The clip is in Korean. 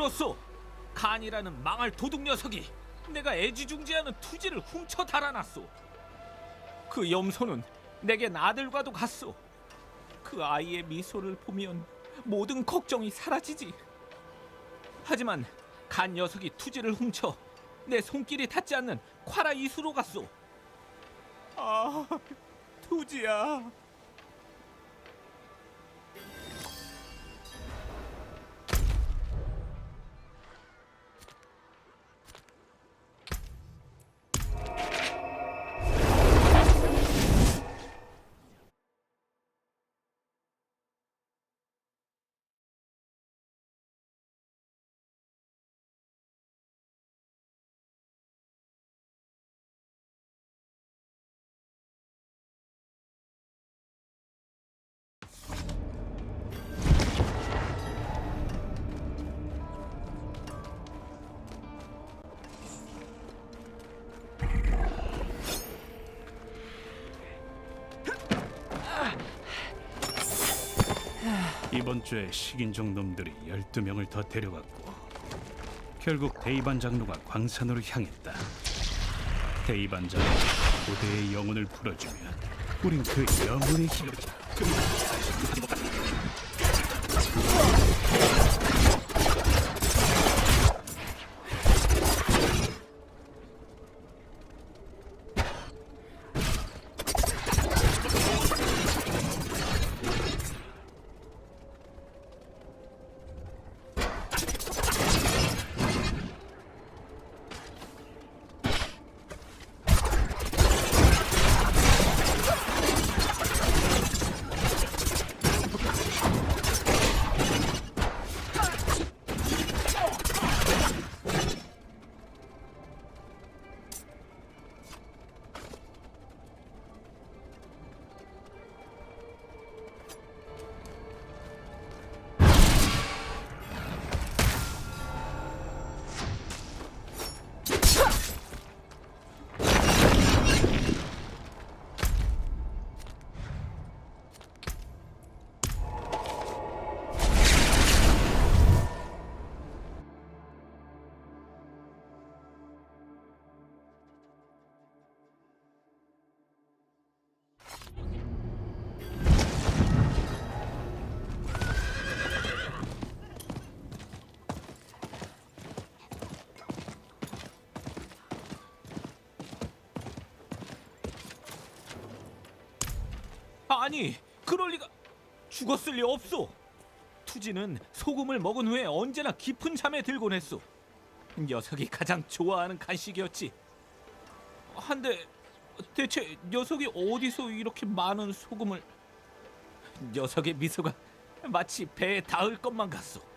들었소. 간이라는 망할 도둑 녀석이 내가 애지중지하는 투지를 훔쳐 달아났소. 그 염소는 내겐 아들과도 같소. 그 아이의 미소를 보면 모든 걱정이 사라지지. 하지만 간 녀석이 투지를 훔쳐 내 손길이 닿지 않는 콰라 이수로 갔소. 아, 투지야. 이번 주에 식인종 놈들이 12명을 더 데려갔고 결국 대이반 장로가 광산으로 향했다. 대이반 장로 고대의 영혼을 풀어주면 우린 그 영혼의 힘을 아니, 그럴 리가 죽었을 리 없소. 투지는 소금을 먹은 후에 언제나 깊은 잠에 들곤 했소. 녀석이 가장 좋아하는 간식이었지. 한데 대체 녀석이 어디서 이렇게 많은 소금을? 녀석의 미소가 마치 배에 닿을 것만 같소.